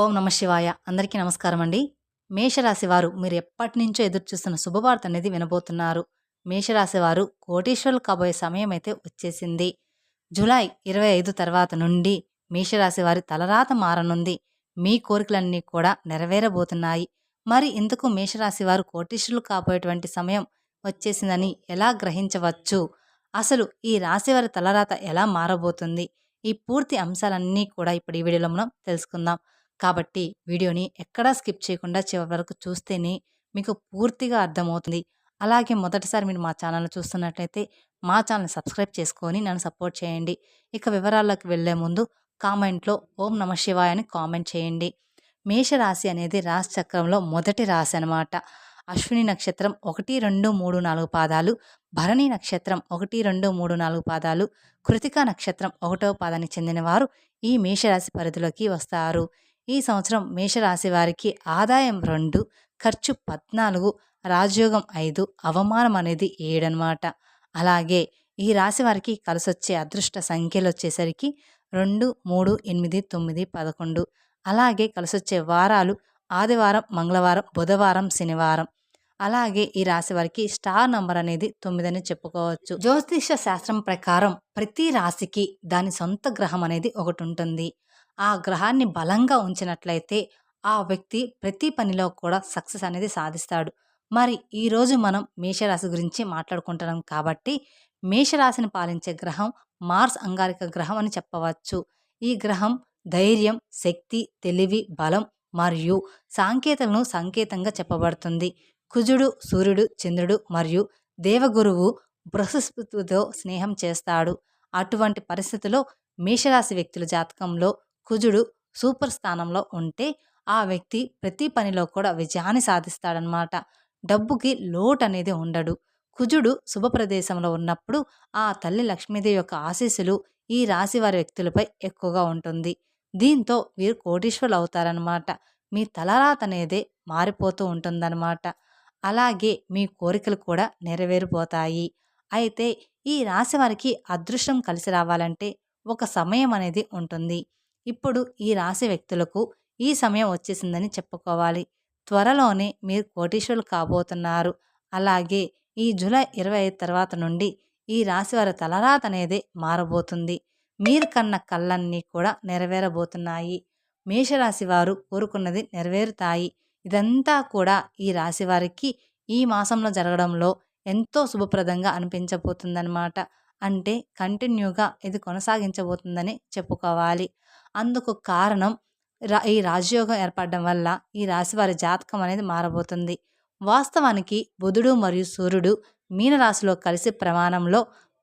ఓం నమ శివాయ. అందరికీ నమస్కారం అండి. మేషరాశి వారు మీరు ఎప్పటి నుంచో ఎదురు చూస్తున్న శుభవార్త అనేది వినబోతున్నారు. మేషరాశి వారు కోటీశ్వరులు కాబోయే సమయం అయితే వచ్చేసింది. జూలై ఇరవై ఐదు తర్వాత నుండి మేషరాశి వారి తలరాత మారనుంది. మీ కోరికలన్నీ కూడా నెరవేరబోతున్నాయి. మరి ఇందుకు మేషరాశి వారు కోటీశ్వరులు కాబోయేటువంటి సమయం వచ్చేసిందని ఎలా గ్రహించవచ్చు? అసలు ఈ రాశి వారి తలరాత ఎలా మారబోతుంది? ఈ పూర్తి అంశాలన్నీ కూడా ఇప్పుడు ఈ వీడియోలో మనం తెలుసుకుందాం. కాబట్టి వీడియోని ఎక్కడా స్కిప్ చేయకుండా చివరి వరకు చూస్తేనే మీకు పూర్తిగా అర్థమవుతుంది. అలాగే మొదటిసారి మీరు మా ఛానల్ చూస్తున్నట్లయితే మా ఛానల్ సబ్స్క్రైబ్ చేసుకొని నన్ను సపోర్ట్ చేయండి. ఇక వివరాల్లోకి వెళ్ళే ముందు కామెంట్లో ఓం నమ శివాయ అని కామెంట్ చేయండి. మేషరాశి అనేది రాశి చక్రంలో మొదటి రాశి అనమాట అశ్విని నక్షత్రం ఒకటి రెండు మూడు నాలుగు పాదాలు భరణి నక్షత్రం ఒకటి రెండు మూడు నాలుగు పాదాలు కృతికా నక్షత్రం ఒకటవ పాదానికి చెందినవారు ఈ మేషరాశి పరిధిలోకి వస్తారు. ఈ సంవత్సరం మేషరాశి వారికి ఆదాయం రెండు ఖర్చు పద్నాలుగు రాజయోగం ఐదు అవమానం అనేది ఏడనమాట అలాగే ఈ రాశి వారికి కలిసొచ్చే అదృష్ట సంఖ్యలు వచ్చేసరికి రెండు మూడు ఎనిమిది తొమ్మిది పదకొండు. అలాగే కలిసొచ్చే వారాలు ఆదివారం మంగళవారం బుధవారం శనివారం. అలాగే ఈ రాశి వారికి స్టార్ నంబర్ అనేది తొమ్మిదని చెప్పుకోవచ్చు. జ్యోతిష శాస్త్రం ప్రకారం ప్రతి రాశికి దాని సొంత గ్రహం అనేది ఒకటి ఉంటుంది ఆ గ్రహాన్ని బలంగా ఉంచినట్లయితే ఆ వ్యక్తి ప్రతి పనిలో కూడా సక్సెస్ అనేది సాధిస్తాడు. మరి ఈరోజు మనం మేషరాశి గురించి మాట్లాడుకుంటున్నాం కాబట్టి మేషరాశిని పాలించే గ్రహం మార్స్ అంగారిక గ్రహం అని చెప్పవచ్చు. ఈ గ్రహం ధైర్యం శక్తి తెలివి బలం మరియు సాంకేతలను సంకేతంగా చెప్పబడుతుంది. కుజుడు సూర్యుడు చంద్రుడు మరియు దేవగురువు బృహస్పతితో స్నేహం చేస్తాడు. అటువంటి పరిస్థితిలో మేషరాశి వ్యక్తుల జాతకంలో కుజుడు సూపర్ స్థానంలో ఉంటే ఆ వ్యక్తి ప్రతి పనిలో కూడా విజయాన్ని సాధిస్తాడనమాట డబ్బుకి లోటు అనేది ఉండడు. కుజుడు శుభ ప్రదేశంలో ఉన్నప్పుడు ఆ తల్లి లక్ష్మీదేవి యొక్క ఆశీస్సులు ఈ రాశి వారి వ్యక్తులపై ఎక్కువగా ఉంటుంది. దీంతో వీరు కోటీశ్వరులు అవుతారనమాట మీ తలరాత అనేదే మారిపోతూ ఉంటుందన్నమాట. అలాగే మీ కోరికలు కూడా నెరవేరిపోతాయి. అయితే ఈ రాశి వారికి అదృష్టం కలిసి రావాలంటే ఒక సమయం అనేది ఉంటుంది. ఇప్పుడు ఈ రాశి వ్యక్తులకు ఈ సమయం వచ్చేసిందని చెప్పుకోవాలి. త్వరలోనే మీరు కోటీశ్వరులు కాబోతున్నారు. అలాగే ఈ జూలై ఇరవై ఐదు తర్వాత నుండి ఈ రాశి వారి తలరాత అనేది మారబోతుంది. మీరు కన్న కళ్ళన్నీ కూడా నెరవేరబోతున్నాయి. మేషరాశి వారు కోరుకున్నది నెరవేరుతాయి. ఇదంతా కూడా ఈ రాశి వారికి ఈ మాసంలో జరగడంలో ఎంతో శుభప్రదంగా అనిపించబోతుందన్నమాట. అంటే కంటిన్యూగా ఇది కొనసాగించబోతుందని చెప్పుకోవాలి. అందుకు కారణం రా ఈ రాజయోగం ఏర్పడడం వల్ల ఈ రాశి వారి జాతకం అనేది మారబోతుంది. వాస్తవానికి బుధుడు మరియు సూర్యుడు మీనరాశిలో కలిసి ప్రమాణంలో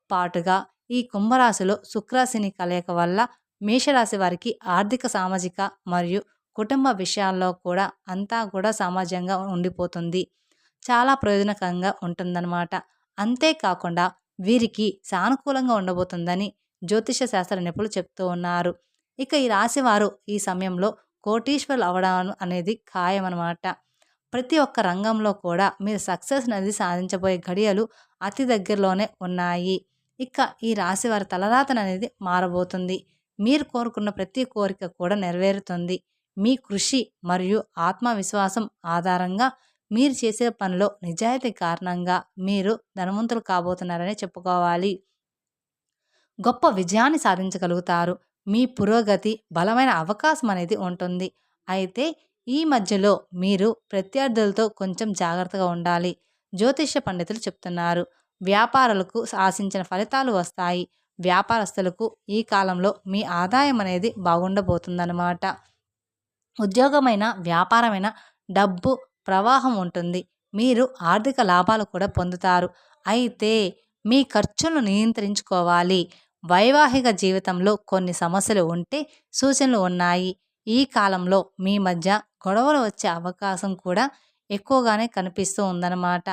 పాటుగా ఈ కుంభరాశిలో శుక్రాశిని కలయిక వల్ల మేషరాశి వారికి ఆర్థిక సామాజిక మరియు కుటుంబ విషయాల్లో కూడా అంతా కూడా సమాజంగా ఉండిపోతుంది. చాలా ప్రయోజనకరంగా ఉంటుందన్నమాట. అంతేకాకుండా వీరికి సానుకూలంగా ఉండబోతుందని జ్యోతిష శాస్త్ర నిపుణులు చెప్తూ ఉన్నారు. ఇక ఈ రాశివారు ఈ సమయంలో కోటీశ్వరులు అవడం అనేది ఖాయమన్నమాట ప్రతి ఒక్క రంగంలో కూడా మీరు సక్సెస్ అనేది సాధించబోయే ఘడియలు అతి దగ్గరలోనే ఉన్నాయి. ఇక ఈ రాశి వారి తలరాతన అనేది మారబోతుంది. మీరు కోరుకున్న ప్రతి కోరిక కూడా నెరవేరుతుంది. మీ కృషి మరియు ఆత్మవిశ్వాసం ఆధారంగా మీరు చేసే పనిలో నిజాయితీ కారణంగా మీరు ధనవంతులు కాబోతున్నారని చెప్పుకోవాలి. గొప్ప విజయాన్ని సాధించగలుగుతారు. మీ పురోగతి బలమైన అవకాశం అనేది ఉంటుంది. అయితే ఈ మధ్యలో మీరు ప్రత్యర్థులతో కొంచెం జాగ్రత్తగా ఉండాలి. జ్యోతిష పండితులు చెప్తున్నారు. వ్యాపారులకు ఆశించిన ఫలితాలు వస్తాయి. వ్యాపారస్తులకు ఈ కాలంలో మీ ఆదాయం అనేది బాగుండబోతుందన్నమాట. ఉద్యోగమైన వ్యాపారమైన డబ్బు ప్రవాహం ఉంటుంది. మీరు ఆర్థిక లాభాలు కూడా పొందుతారు. అయితే మీ ఖర్చులను నియంత్రించుకోవాలి. వైవాహిక జీవితంలో కొన్ని సమస్యలు ఉంటే సూచనలు ఉన్నాయి. ఈ కాలంలో మీ మధ్య గొడవలు వచ్చే అవకాశం కూడా ఎక్కువగానే కనిపిస్తూ ఉందన్నమాట.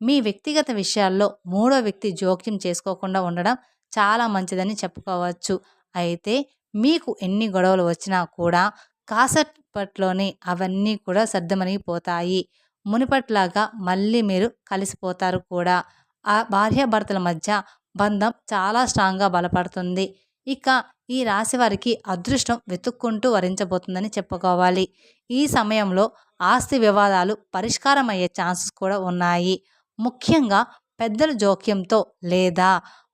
మీ వ్యక్తిగత విషయాల్లో మూడో వ్యక్తి జోక్యం చేసుకోకుండా ఉండడం చాలా మంచిదని చెప్పుకోవచ్చు. అయితే మీకు ఎన్ని గొడవలు వచ్చినా కూడా కాసేపట్లోనే అవన్నీ కూడా సర్దమనిగిపోతాయి మునిపట్లాగా మళ్ళీ మీరు కలిసిపోతారు కూడా. ఆ భార్యాభర్తల మధ్య బంధం చాలా స్ట్రాంగ్గా బలపడుతుంది. ఇక ఈ రాశి వారికి అదృష్టం వెతుక్కుంటూ వరించబోతుందని చెప్పుకోవాలి. ఈ సమయంలో ఆస్తి వివాదాలు పరిష్కారం అయ్యే ఛాన్సెస్ కూడా ఉన్నాయి. ముఖ్యంగా పెద్దల జోక్యంతో లేదా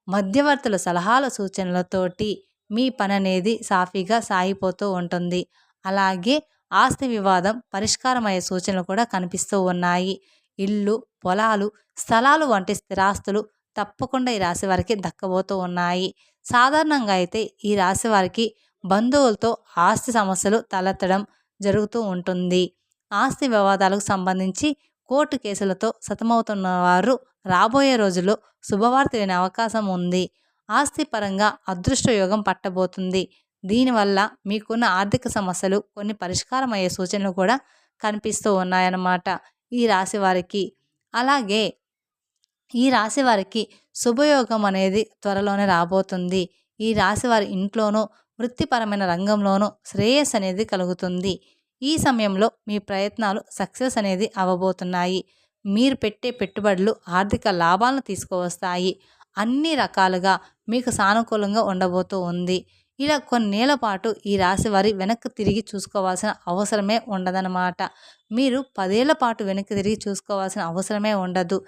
మధ్యవర్తుల సలహాల సూచనలతోటి మీ పని అనేది సాఫీగా సాగిపోతూ ఉంటుంది. అలాగే ఆస్తి వివాదం పరిష్కారం అయ్యే సూచనలు కూడా కనిపిస్తూ ఉన్నాయి. ఇల్లు పొలాలు స్థలాలు వంటి స్థిరాస్తులు తప్పకుండా ఈ రాశి వారికి దక్కబోతూ ఉన్నాయి. సాధారణంగా అయితే ఈ రాశి వారికి బంధువులతో ఆస్తి సమస్యలు తలెత్తడం జరుగుతూ ఉంటుంది. ఆస్తి వివాదాలకు సంబంధించి కోర్టు కేసులతో సతమవుతున్న వారు రాబోయే రోజుల్లో శుభవార్త వినే అవకాశం ఉంది. ఆస్తి పరంగా అదృష్ట యోగం పట్టబోతుంది. దీనివల్ల మీకున్న ఆర్థిక సమస్యలు కొన్ని పరిష్కారం అయ్యే సూచనలు కూడా కనిపిస్తూ ఉన్నాయన్నమాట. ఈ రాశి వారికి అలాగే ఈ రాశి వారికి శుభయోగం అనేది త్వరలోనే రాబోతుంది. ఈ రాశి వారి ఇంట్లోనూ వృత్తిపరమైన రంగంలోనూ శ్రేయస్ అనేది కలుగుతుంది. ఈ సమయంలో మీ ప్రయత్నాలు సక్సెస్ అనేది అవ్వబోతున్నాయి. మీరు పెట్టే పెట్టుబడులు ఆర్థిక లాభాలను తీసుకువస్తాయి. అన్ని రకాలుగా మీకు సానుకూలంగా ఉండబోతూ ఉంది. ఇలా కొన్నేళ్ళ పాటు ఈ రాశి వారి వెనక్కి తిరిగి చూసుకోవాల్సిన అవసరమే ఉండదన్నమాట. మీరు పదేళ్ళ పాటు వెనక్కి తిరిగి చూసుకోవాల్సిన అవసరమే ఉండదు.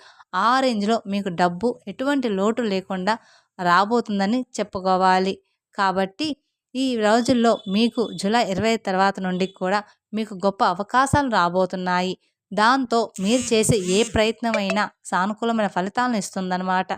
ఆ రేంజ్లో మీకు డబ్బు ఎటువంటి లోటు లేకుండా రాబోతుందని చెప్పుకోవాలి. కాబట్టి ఈ రోజుల్లో మీకు జూలై ఇరవై తర్వాత నుండి కూడా మీకు గొప్ప అవకాశాలు రాబోతున్నాయి. దాంతో మీరు చేసే ఏ ప్రయత్నమైనా సానుకూలమైన ఫలితాలను ఇస్తుందన్నమాట.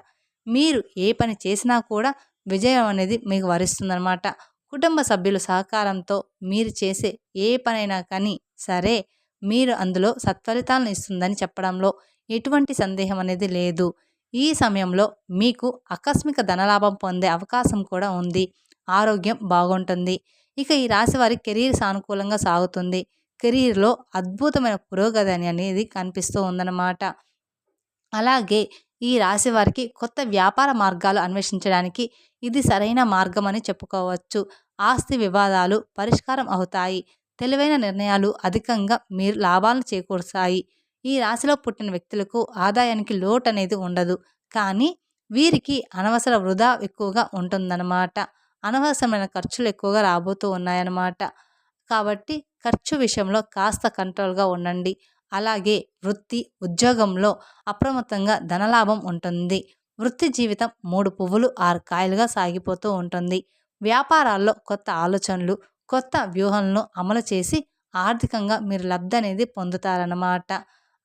మీరు ఏ పని చేసినా కూడా విజయం అనేది మీకు వరిస్తుందన్నమాట. కుటుంబ సభ్యుల సహకారంతో మీరు చేసే ఏ పనైనా కానీ సరే మీరు అందులో సత్ఫలితాలను ఇస్తుందని చెప్పడంలో ఎటువంటి సందేహం అనేది లేదు. ఈ సమయంలో మీకు ఆకస్మిక ధనలాభం పొందే అవకాశం కూడా ఉంది. ఆరోగ్యం బాగుంటుంది. ఇక ఈ రాశి వారి కెరీర్ సానుకూలంగా సాగుతుంది. కెరీర్లో అద్భుతమైన పురోగతి అనేది కనిపిస్తూ ఉందన్నమాట. అలాగే ఈ రాశి వారికి కొత్త వ్యాపార మార్గాలు అన్వేషించడానికి ఇది సరైన మార్గమని చెప్పుకోవచ్చు. ఆస్తి వివాదాలు పరిష్కారం అవుతాయి. తెలివైన నిర్ణయాలు అధికంగా మీరు లాభాలను చేకూరుస్తాయి. ఈ రాశిలో పుట్టిన వ్యక్తులకు ఆదాయానికి లోటు అనేది ఉండదు. కానీ వీరికి అనవసర వృధా ఎక్కువగా ఉంటుందన్నమాట. అనవసరమైన ఖర్చులు ఎక్కువగా రాబోతూ ఉన్నాయన్నమాట. కాబట్టి ఖర్చు విషయంలో కాస్త కంట్రోల్గా ఉండండి. అలాగే వృత్తి ఉద్యోగంలో అప్రమత్తంగా ధనలాభం ఉంటుంది. వృత్తి జీవితం మూడు పువ్వులు ఆరు కాయలుగా సాగిపోతూ ఉంటుంది. వ్యాపారాల్లో కొత్త ఆలోచనలు కొత్త వ్యూహాలను అమలు చేసి ఆర్థికంగా మీరు లబ్ధి అనేది పొందుతారన్నమాట.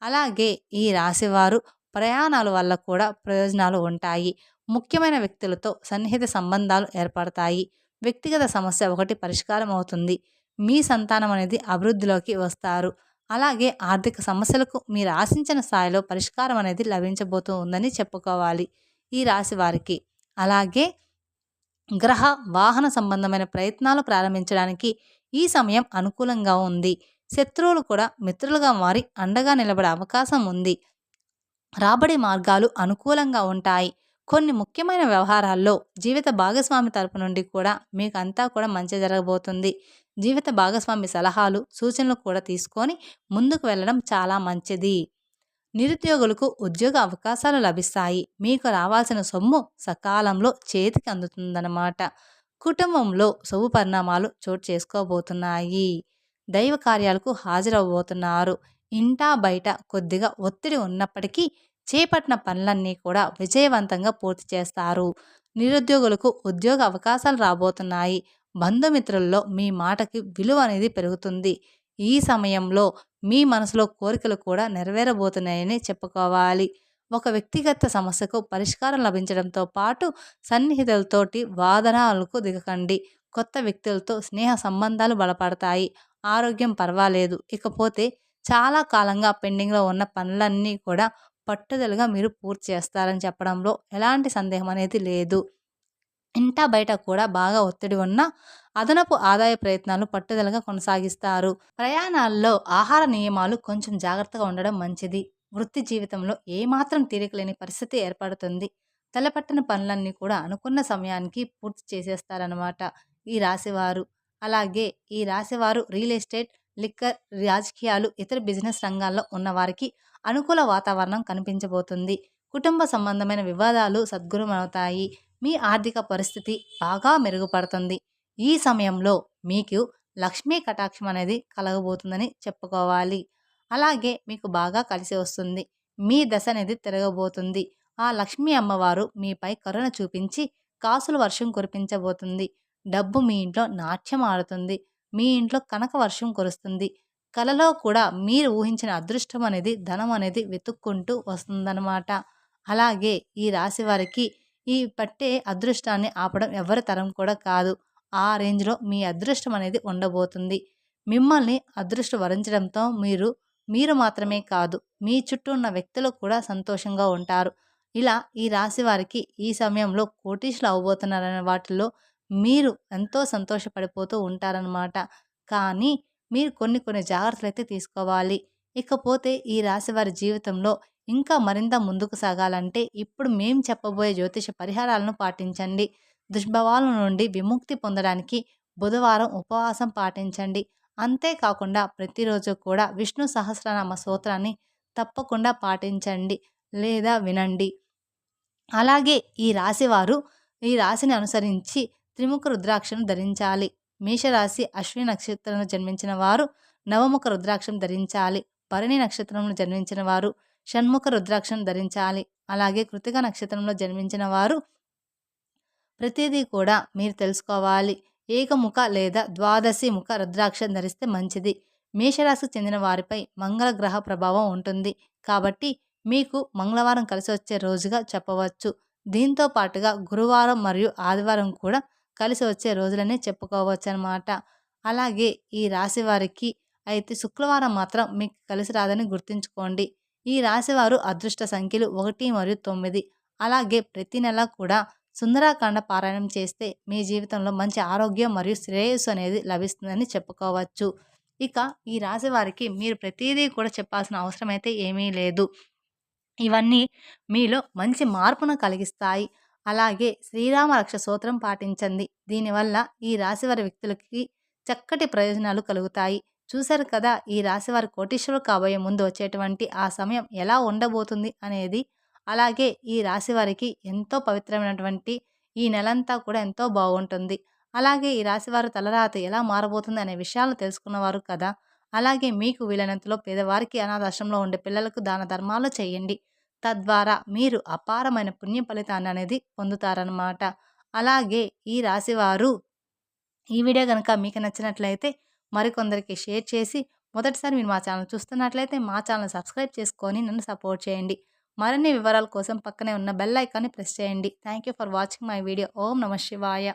అలాగే ఈ రాశివారు ప్రయాణాల వల్ల కూడా ప్రయోజనాలు ఉంటాయి. ముఖ్యమైన వ్యక్తులతో సన్నిహిత సంబంధాలు ఏర్పడతాయి. వ్యక్తిగత సమస్య ఒకటి పరిష్కారం అవుతుంది. మీ సంతానం అనేది అభివృద్ధిలోకి వస్తారు. అలాగే ఆర్థిక సమస్యలకు మీరు ఆశించిన స్థాయిలో పరిష్కారం అనేది లభించబోతూ ఉందని చెప్పుకోవాలి ఈ రాశి వారికి. అలాగే గ్రహ వాహన సంబంధమైన ప్రయత్నాలు ప్రారంభించడానికి ఈ సమయం అనుకూలంగా ఉంది. శత్రువులు కూడా మిత్రులుగా మారి అండగా నిలబడే అవకాశం ఉంది. రాబడి మార్గాలు అనుకూలంగా ఉంటాయి. కొన్ని ముఖ్యమైన వ్యవహారాల్లో జీవిత భాగస్వామి తరపు నుండి కూడా మీకు అంతా కూడా మంచి జరగబోతుంది. జీవిత భాగస్వామి సలహాలు సూచనలు కూడా తీసుకొని ముందుకు వెళ్ళడం చాలా మంచిది. నిరుద్యోగులకు ఉద్యోగ అవకాశాలు లభిస్తాయి. మీకు రావాల్సిన సొమ్ము సకాలంలో చేతికి అందుతుందన్నమాట. కుటుంబంలో శుభ పరిణామాలు చోటు చేసుకోబోతున్నాయి. దైవ కార్యాలకు హాజరవబోతున్నారు ఇంటా బయట కొద్దిగా ఒత్తిడి ఉన్నప్పటికీ చేపట్టిన పనులన్నీ కూడా విజయవంతంగా పూర్తి చేస్తారు. నిరుద్యోగులకు ఉద్యోగ అవకాశాలు రాబోతున్నాయి. బంధుమిత్రుల్లో మీ మాటకి విలువ అనేది పెరుగుతుంది. ఈ సమయంలో మీ మనసులో కోరికలు కూడా నెరవేరబోతున్నాయని చెప్పుకోవాలి. ఒక వ్యక్తిగత సమస్యకు పరిష్కారం లభించడంతో పాటు సన్నిహితులతోటి వాదనాలకు దిగకండి. కొత్త వ్యక్తులతో స్నేహ సంబంధాలు బలపడతాయి. ఆరోగ్యం పర్వాలేదు. ఇకపోతే చాలా కాలంగా పెండింగ్లో ఉన్న పనులన్నీ కూడా పట్టుదలగా మీరు పూర్తి చేస్తారని చెప్పడంలో ఎలాంటి సందేహం అనేది లేదు. ఇంట బయట కూడా బాగా ఒత్తిడి ఉన్న అదనపు ఆదాయ ప్రయత్నాలు పట్టుదలగా కొనసాగిస్తారు. ప్రయాణాల్లో ఆహార నియమాలు కొంచెం జాగ్రత్తగా ఉండడం మంచిది. వృత్తి జీవితంలో ఏమాత్రం తీరికలేని పరిస్థితి ఏర్పడుతుంది. తలపట్టిన పనులన్నీ కూడా అనుకున్న సమయానికి పూర్తి చేసేస్తారనమాట ఈ రాశివారు. అలాగే ఈ రాశివారు రియల్ ఎస్టేట్ లిక్కర్ రాజకీయాలు ఇతర బిజినెస్ రంగాల్లో ఉన్నవారికి అనుకూల వాతావరణం కనిపించబోతుంది. కుటుంబ సంబంధమైన వివాదాలు సద్గురమవుతాయి మీ ఆర్థిక పరిస్థితి బాగా మెరుగుపడుతుంది. ఈ సమయంలో మీకు లక్ష్మీ కటాక్షం అనేది కలగబోతుందని చెప్పుకోవాలి. అలాగే మీకు బాగా కలిసి వస్తుంది. మీ దశ అనేది తిరగబోతుంది. ఆ లక్ష్మీ అమ్మవారు మీపై కరుణ చూపించి కాసుల వర్షం కురిపించబోతుంది. డబ్బు మీ ఇంట్లో నాట్యం ఆడుతుంది. మీ ఇంట్లో కనక వర్షం కురుస్తుంది. కలలో కూడా మీరు ఊహించిన అదృష్టం అనేది ధనం అనేది వెతుక్కుంటూ వస్తుందన్నమాట. అలాగే ఈ రాశి వారికి ఈ పట్టే అదృష్టాన్ని ఆపడం ఎవరి తరం కూడా కాదు. ఆ రేంజ్లో మీ అదృష్టం అనేది ఉండబోతుంది. మిమ్మల్ని అదృష్టం వరించడంతో మీరు మీరు మాత్రమే కాదు మీ చుట్టూ ఉన్న వ్యక్తులు కూడా సంతోషంగా ఉంటారు. ఇలా ఈ రాశి వారికి ఈ సమయంలో కోటీసులు అవ్వబోతున్నారనే వాటిల్లో మీరు ఎంతో సంతోషపడిపోతూ ఉంటారనమాట కానీ మీరు కొన్ని కొన్ని జాగ్రత్తలు అయితే తీసుకోవాలి. ఇకపోతే ఈ రాశి వారి జీవితంలో ఇంకా మరింత ముందుకు సాగాలంటే ఇప్పుడు మేము చెప్పబోయే జ్యోతిష పరిహారాలను పాటించండి. దుష్భవాల నుండి విముక్తి పొందడానికి బుధవారం ఉపవాసం పాటించండి. అంతేకాకుండా ప్రతిరోజు కూడా విష్ణు సహస్రనామ స్తోత్రాన్ని తప్పకుండా పాటించండి లేదా వినండి. అలాగే ఈ రాశివారు ఈ రాశిని అనుసరించి త్రిముఖ రుద్రాక్షను ధరించాలి. మేషరాశి అశ్విని నక్షత్రంలో జన్మించిన వారు నవముఖ రుద్రాక్షం ధరించాలి. భరణి నక్షత్రంలో జన్మించిన వారు షణ్ముఖ రుద్రాక్షను ధరించాలి. అలాగే కృతిక నక్షత్రంలో జన్మించిన వారు ప్రతిదీ కూడా మీరు తెలుసుకోవాలి. ఏకముఖ లేదా ద్వాదశి ముఖ రుద్రాక్షం ధరిస్తే మంచిది. మేషరాశికి చెందిన వారిపై మంగళ గ్రహ ప్రభావం ఉంటుంది. కాబట్టి మీకు మంగళవారం కలిసి వచ్చే రోజుగా చెప్పవచ్చు. దీంతో పాటుగా గురువారం మరియు ఆదివారం కూడా కలిసి వచ్చే రోజులనే చెప్పుకోవచ్చు అనమాట అలాగే ఈ రాశి వారికి అయితే శుక్రవారం మాత్రం మీకు కలిసి రాదని గుర్తుంచుకోండి. ఈ రాశివారు అదృష్ట సంఖ్యలు ఒకటి మరియు తొమ్మిది. అలాగే ప్రతి నెల కూడా సుందరాకాండ పారాయణం చేస్తే మీ జీవితంలో మంచి ఆరోగ్యం మరియు శ్రేయస్సు అనేది లభిస్తుందని చెప్పుకోవచ్చు. ఇక ఈ రాశి వారికి మీరు ప్రతిదీ కూడా చెప్పాల్సిన అవసరం అయితే ఏమీ లేదు. ఇవన్నీ మీలో మంచి మార్పును కలిగిస్తాయి. అలాగే శ్రీరామ రక్ష సూత్రం పాటించండి దీనివల్ల ఈ రాశివారి వ్యక్తులకి చక్కటి ప్రయోజనాలు కలుగుతాయి. చూశారు కదా ఈ రాశివారి కోటీశ్వరులు కాబోయే ముందు వచ్చేటువంటి ఆ సమయం ఎలా ఉండబోతుంది అనేది. అలాగే ఈ రాశివారికి ఎంతో పవిత్రమైనటువంటి ఈ నెలంతా కూడా ఎంతో బాగుంటుంది. అలాగే ఈ రాశివారు తలరాత ఎలా మారబోతుంది అనే విషయాలు తెలుసుకున్నవారు కదా. అలాగే మీకు వీలైనంతలో పేదవారికి అనాథాశ్రంలో ఉండే పిల్లలకు దాన ధర్మాలు చేయండి. తద్వారా మీరు అపారమైన పుణ్య ఫలితాన్ని అనేది పొందుతారనమాట అలాగే ఈ రాశివారు ఈ వీడియో కనుక మీకు నచ్చినట్లయితే మరికొందరికి షేర్ చేసి మొదటిసారి మీరు మా ఛానల్ చూస్తున్నట్లయితే మా ఛానల్ సబ్స్క్రైబ్ చేసుకొని నన్ను సపోర్ట్ చేయండి. మరిన్ని వివరాల కోసం పక్కనే ఉన్న బెల్ ఐకాన్ని ప్రెస్ చేయండి. Thank you for watching my video. ఓం నమ శివాయ.